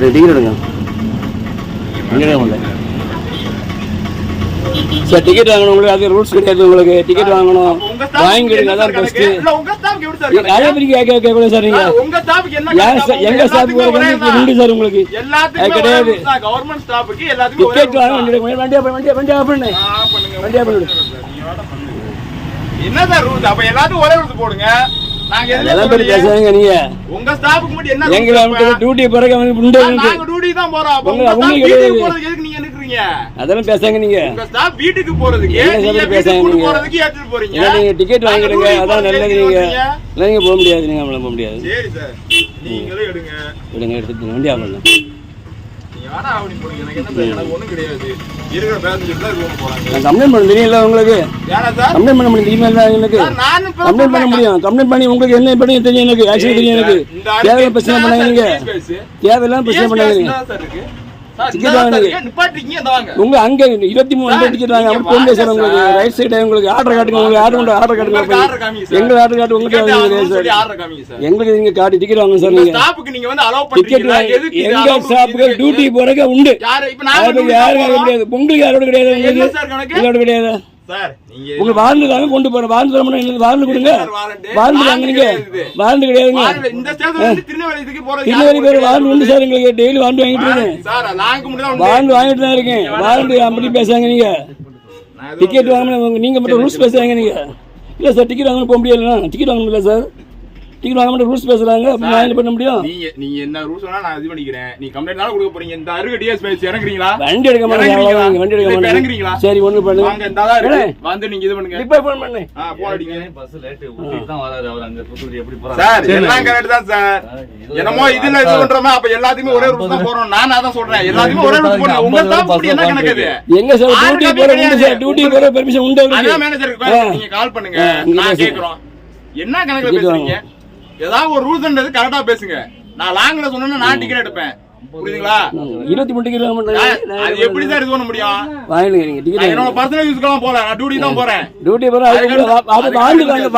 ரெண்டு டிக்கெட் எடுங்க. அங்கே இல்லை சார் டிக்கெட் வாங்கணும் உங்களுக்கு அது ரூல்ஸ் கிடையாது உங்களுக்கு. டிக்கெட் வாங்கணும். வாங்கிடுங்க அதான் சார் கேட்க எங்க ஸ்டாஃப். உண்டு சார் உங்களுக்கு. கிடையாது. எல்லாத்துக்குமே டிக்கெட் வாங்க பண்ணு. பண்ணு. என்ன சார் ரூல்ஸ் அப்ப எல்லாத்துக்கும் ஒரே ரூல்ஸ் போடுங்க. அதெல்லாம். பேசுறாங்க நீங்க. உங்க ஸ்டாஃப்க்கு மட்டும் என்ன எங்க rules அப்ப? டியூட்டி பிறகு அவனுக்கு உண்டு சார், நாங்க டியூட்டி தான் போறோம். அப்ப உங்க- உங்க staff உங்களுக்கு வீட்டுக்கு கிடையாது. போறதுக்கு எதுக்கு நீங்க நிக்கிறீங்க? அதெல்லாம் பேசாங்க நீங்க. உங்க ஸ்டாஃப் வீட்டுக்கு போறதுக்கு என்ன நீங்க சார் வீட்டுக்கு பேசாங்க கூட்டு நீங்க? போறதுக்கு ஏத்துட்டு போறீங்க. இல்லை நீங்க டிக்கெட் வாங்கிடுங்க. அதான் நல்லது எதுக்கு நீங்க. வந்தீங்க? இல்லை நீங்க போக முடியாது. நீங்க போக முடியாது. சரி சார். நீங்களும் எடுங்க. விடுங்க எடுத்துட்டு வண்டி ஆஃப் வேணா ஆவணி போடுங்க? எனக்கு என்ன சார் எனக்கு ஒண்ணும் கிடையாது. இருக்கிற பேசஞ்சர் தான் ரூம் போறாங்க நான் கம்ப்ளைண்ட் பண்ண தெரியல உங்களுக்கு. ஏன்னா சார்? கம்ப்ளைண்ட் பண்ண முடியும் இமெயில் தான் எனக்கு. கம்ப்ளைண்ட் பண்ண. முடியும். கம்ப்ளைண்ட் பண்ணி உங்களுக்கு என்ன பண்ணி தெரியும் எனக்கு? ஆக்சுவலி தெரியும் எனக்கு. தேவையில்லாம் பிரச்சனை பண்ணாங்க சார் நீங்க case base? தேவையில்லாம் பிரச்சனை பண்ணாங்க உங்க அங்க இருபத்தி மூணு டிக்கெட் வாங்க முடியாது சார். உங்களுக்கு. ரைட் சைடு உங்களுக்கு ஆர்டர் காட்டுங்க உங்களுக்கு ஆர்டர் கொண்டு ஆர்டர் காட்டுங்க. எங்க ஆர்டர் காட்டு. உங்களுக்கு. எங்களுக்கு நீங்க காட்டி டிக்கெட் வாங்க சார் நீங்க. வந்து எங்க? டியூட்டி உண்டு. யாரு-. கிடையாது. உங்களுக்கு யாரோட கிடையாது உங்களுக்கு? கிடையாது? சார், உங்க வாரண்டு தாங்க கொண்டு போறேன் வாரண்டு தர முடியும் வாரண்டு கொடுங்க? வாரண்டு தாங்க நீங்க. வாரண்டு கிடையாதுங்க. இந்த திருநெல்வேலி பேர் வாரண்டு உண்டு சார் எங்களுக்கு டெய்லி வாரண்டு வாங்கிட்டு இருக்கேன்? சார். வாரண்டு வாங்கிட்டு தான் இருக்கேன். வாரண்டு அப்படி பேசாங்க நீங்க. டிக்கெட் வாங்கணும் நீங்க மட்டும் ரூல்ஸ் பேசுறாங்க நீங்க. இல்ல சார் டிக்கெட் வாங்கணும் போக முடியல டிக்கெட் வாங்க முடியல சார். டிக்கெட் வாங்க மட்டும் ரூல்ஸ் பேசுறாங்க. அப்படி நான் என்ன பண்ண முடியும். நீங்க நீங்க என்ன ரூல்ஸ் வேணா நான் இது பண்ணிக்கிறேன். நீ கம்ப்ளைண்ட் தான கொடுக்க போறீங்க? இந்த அருகு டிஎஸ் பேசி இறங்குறீங்களா? வண்டி எடுக்க மாட்டேங்க வண்டி எடுக்க மாட்டேங்க இறங்குறீங்களா? சரி ஒண்ணு வாங்க பண்ணுங்க இந்த தான் இருக்கு. வந்து நீங்க இது பண்ணுங்க. இப்ப ஃபோன் பண்ணு. ஆ போன் அடிங்க பஸ் லேட் ஊட்டிக்கு தான் வராரு அவர். அங்க தூத்துக்குடி எப்படி போறாரு? சார் எல்லாம் கரெக்ட் தான் சார். என்னமோ இதுல இது பண்றோமா? அப்ப எல்லாத்தையுமே ஒரே ரூல்ஸ் தான் போறோம் நான் அதான் சொல்றேன். எல்லாத்தையுமே ஒரே ரூல்ஸ் போறோம் உங்க ஸ்டாஃப் படி என்ன கணக்கு இது எங்க சார்? டியூட்டி copy போற உண்டு கிடையாது. சார் டியூட்டி போற பெர்மிஷன் உண்டு அதான் மேனேஜருக்கு நீங்க கால் பண்ணுங்க. நான். கேக்குறோம் என்ன கணக்குல பேசுறீங்க? ஏதாவது ஒரு ரூல்ஸ்ன்றது கரெக்டா பேசுங்க. நான் லாங்ல சொன்னா நான் டிக்கெட் எடுப்பேன். புரியுதுங்களா? இருபத்தி மூணு நான் அது எப்படி சார் இது பண்ண முடியும்? வாங்கிடுங்க டிக்கெட் என்னோட பர்சனல் யூஸ்க்கெல்லாம் போல நான் டியூட்டி தான் போறேன். டியூட்டி போற அது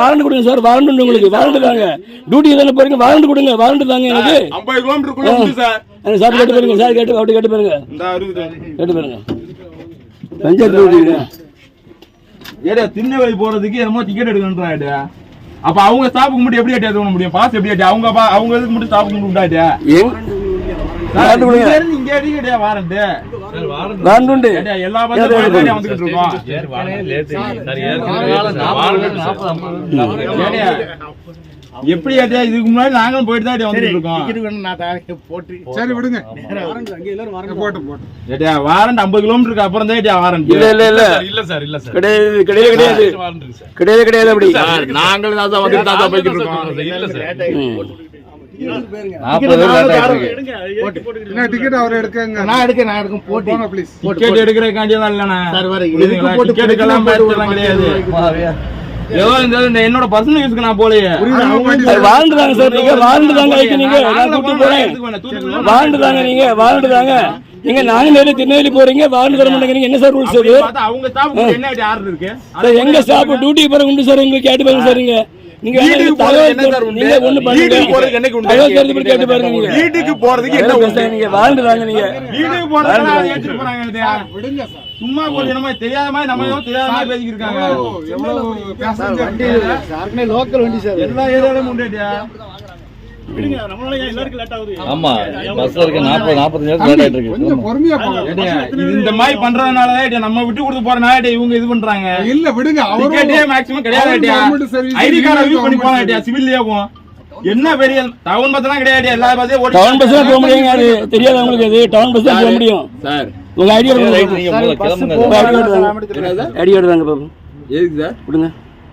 வாரண்டு கொடுங்க சார். வாரண்டு உங்களுக்கு வாரண்டு தாங்க. டியூட்டி தானே போறீங்க வாரண்டு கொடுங்க. வாரண்டு தாங்க எனக்கு. ஐம்பது கிலோமீட்டருக்குள்ள உண்டு சார். சார் கேட்டு பாருங்க சார் கேட்டு அப்படி கேட்டு பாருங்க. கேட்டு பாருங்க. பஞ்சாயத்து டியூட்டி ஏடா திருநெல்வேலி போறதுக்கு என்னமோ டிக்கெட் எடுக்கணுன்றாடா அப்ப அவங்க ஸ்டாஃபுக்கு மட்டும் எப்படி ஏற்றி பண்ண முடியும்? பாஸ் எப்படி ஏற்றி அவங்க பா- அவங்க இதுக்கு மட்டும் ஸ்டாஃபுக்கு மட்டும் விட்டாட்டியா எல்லா போயிட்டு வந்துகிட்டு இருக்கோம். எப்படி ஏட்டியா இதுக்கு முன்னாடி நாங்களும் போயிட்டு தான் வந்துட்டு இருக்கோம் சரி விடுங்க. போட்டு போட்டு. ஏட்டியா வாரண்ட் ஐம்பது கிலோமீட்டருக்கு அப்புறம் தான் ஏட்டியா வாரண்ட் இல்ல இல்ல இல்ல. இல்ல சார் இல்ல சார் கிடையாது கிடையாது கிடையாது. கிடையாது கிடையாது அப்படி. நாங்களும் தான் வந்துட்டு தான் போய்கிட்டு இருக்கோம். இல்ல சார். டிக்கெட் அவர் எடுக்கங்க. நான் எடுக்க நான் எடுக்க போட்டி. போங்க ப்ளீஸ் டிக்கெட் எடுக்கிறதுக்காண்டி தான் இல்லண்ணா. சார் வர புரியுதுங்களா? டிக்கெட்டுக்கெல்லாம் பேசலாம் கிடையாது. ஏதோ இந்த என்னோட பர்சனல் யூஸ்க்கு நான் போலையே அது வாழ்ந்து தாங்க சார் நீங்க வாழ்ந்து தாங்க ஐக்கு நீங்க நான் கூப்பிட்டு போறேன். வாழ்ந்து தாங்க நீங்க வாழ்ந்து தாங்க நீங்க நாங்க நேரம் திருநெல்வேலி போறீங்க வாழ்ந்து தர மாட்டேங்கிறீங்க. என்ன சார் ரூல்ஸ் அது? அவங்க ஸ்டாஃப் என்ன ஆர்டர் இருக்கு? எங்க ஸ்டாப் டியூட்டி போற உண்டு சார் உங்களுக்கு கேட்டு பாருங்க சார் நீங்க. நீங்க வீட்டுக்கு உண்டு? போறதுக்கு உண்டு? என்ன உண்டு? நீங்க வாழ்ந்து தாங்க நீங்க வீட்டுக்கு போறதுக்கு ஏற்றிட்டு போறாங்க இல்லையா? விடுங்க சார் சும்மா கொஞ்சம் நம்ம தெரியாத மாதிரி நம்ம தெரியாத மாதிரி பேசிக்கிட்டு இருக்காங்க எவ்வளவு யாருக்குமே லோக்கல் வண்டி சார் எல்லா ஏரியாலையும் உண்டுட்டியா ஆமா பஸ்ல இருக்க நாற்பது நாற்பத்தஞ்சு பேர் லேட் ஆயிட்டு கொஞ்சம் இருக்கு பொறுமையா போங்க. ஏட்டியா, இது இந்த மாதிரி பண்றதுனாலதான் ஏட்டியா, நம்ம விட்டு கொடுத்து போறனால இவங்க இது பண்றாங்க. இல்ல விடுங்க அவரும் மேக்ஸிமம் கிடையாது ஐடி கார்டை பண்ணி. ஏட்டியா, சிவில்லயே போவோம். என்ன பெரிய டவுன் பஸ் எல்லாம் கிடையாது எல்லா டவுன் பஸ் போக முடியுங்க அது தெரியாது உங்களுக்கு அது. டவுன் பஸ் போக முடியும். சார் உங்க ஐடியா ரைட் நீங்க முதல்ல கிளம்புங்க உங்க ஐடி கார்டு தாங்க ஐடி கார்டு தாங்க பாப்போம் எதுக்கு சார்? கொடுங்க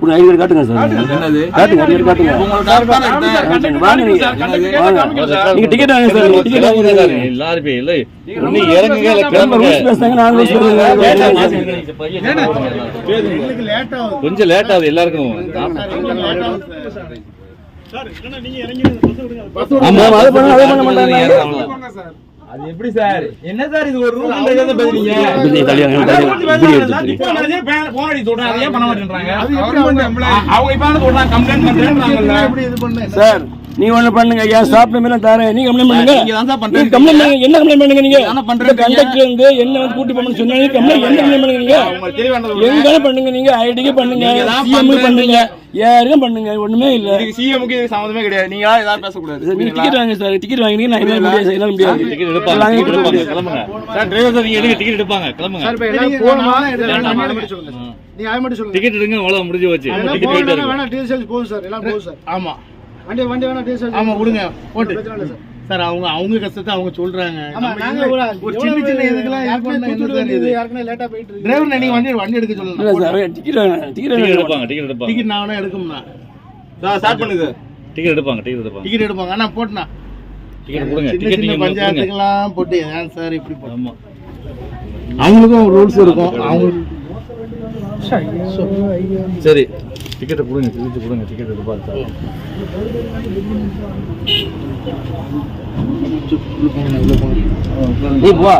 ஐடி கார்டு காட்டுங்க சார். என்னது? காட்டுங்க. ID card. வாங்க நீங்க. வாங்க. டிக்கெட் வாங்க சார். நீங்க டிக்கெட் கிளம்புங்க சார். வாங்க எல்லாரும் போய் இல்லை. நீ இறங்குங்க இல்ல நம்ம கிளம்புங்க ரூல்ஸ் பேசுறாங்க. நான் ரூல்ஸ் பேசுறேன் கொஞ்சம் லேட் ஆகுது எல்லாருக்கும். ஆமா அதை பண்ண அதை பண்ண மாட்டாங்க. போங்க சார். அது எப்படி சார் என்ன சார் இது ஒரு ரூல் இப்படி தள்ளியாங்க. கொஞ்சம் இப்படி பேசுறாங்க. எடுத்துட்டு. இப்போ நான் அதே பே- phone அடிக்க சொல்றேன், அதை ஏன் பண்ண மாட்டேன்றாங்க? அவங்க இப்ப சொல்றாங்க, complaint பண்றேன்றாங்கல்ல. எப்படி இது பண்ண சார் நீ ஒண்ணு பண்ணுங்க ஏன் ஸ்டாப் நம்பர் தரேன் நீங்க கம்ப்ளைண்ட் பண்ணுங்க நீங்க தான் சார் நீங்க பண்றீங்க. கம்ப்ளைண்ட் பண்ணுங்க என்ன கம்ப்ளைண்ட் பண்ணுங்க நீங்க என்ன பண்றீங்க? கண்டக்டர் வந்து என்ன வந்து கூட்டி போகணும்னு சொன்னா நீங்க கம்ப்ளைண்ட் என்ன கம்ப்ளைண்ட் பண்ணுங்க நீங்க அவங்க தெளிவானது சொல்றேன். எங்க பண்ணுங்க நீங்க ஐடிக்கு பண்ணுங்க நீங்க தான் சிஎம் பண்றீங்க. பண்ணுங்க யாருக்கும் பண்ணுங்க ஒண்ணுமே இல்ல இதுக்கு CM க்கு இதுக்கு சம்மந்தமே கிடையாது. நீங்களா ஏதாவது பேசக்கூடாது. சார், நீங்க டிக்கெட் வாங்க சார் டிக்கெட் வாங்கினீங்க நான் என்னால முடியாது சார், என்னால முடியாது டிக்கெட் எடுப்பாங்க வாங்கி டிக்கெட் எடுப்பாங்க கிளம்புங்க சார் டிரைவர் சார் நீங்க எடுங்க டிக்கெட் எடுப்பாங்க கிளம்புங்க சார் இப்ப வேண்டாமா அதை மட்டும் சொல்லுங்க. நீங்க அதை மட்டும் சொல்லுங்க டிக்கெட் எடுங்க அவ்வளவு முடிஞ்சு எல்லாம் டிக்கெட் வேணா டீசல் போகும் சார் எல்லாம் போகும் சார் ஆமா வண்டி வண்டி வேணா டீசல் ஆமா விடுங்க. போட்டு. சார். அவங்க அவங்க கஷ்டத்தை அவங்க சொல்றாங்க. ஒரு சின்ன சின்ன இதுக்கெல்லாம் யாருக்குமே லேட்டா போயிட்டு இருக்கு. டிரைவர் நீங்க வண்டி வண்டி எடுக்க இல்ல சொல்லணும் சார் டிக்கெட் எடுப்பாங்க டிக்கெட் எடுப்பாங்க. டிக்கெட் நான் வேணா எடுக்கும்னா சார், start பண்ணுங்க. டிக்கெட் எடுப்பாங்க டிக்கெட் எடுப்பாங்க. டிக்கெட் எடுப்பாங்க. ஆனா போட்டுனா டிக்கெட் கொடுங்க டிக்கெட் நீங்க பஞ்சாயத்துக்கெல்லாம் போட்டு ஏன் சார் இப்படி ஆமா. அவங்களுக்கும் ரூல்ஸ் இருக்கும். அவங்க சரி. டிக்கெட் கொடுங்க டிக்கெட் கொடுங்க டிக்கெட் எடுப்பாங்க சார் நீ போ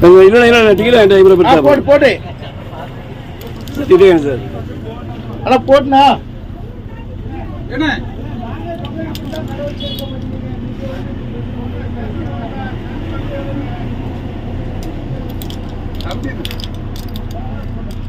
இல்ல இல்ல இல்ல டிக்கெட் வாங்கிட்டு இவ்வளவு ஆ, போட்டு போட்டு டிக்கெட் சார்? என்ன டிக்கெட் எடுப்பாரு டிக்கெட் எடுப்பாரு சார் நீங்க போங்க கண்டிப்பா சொல்லுமா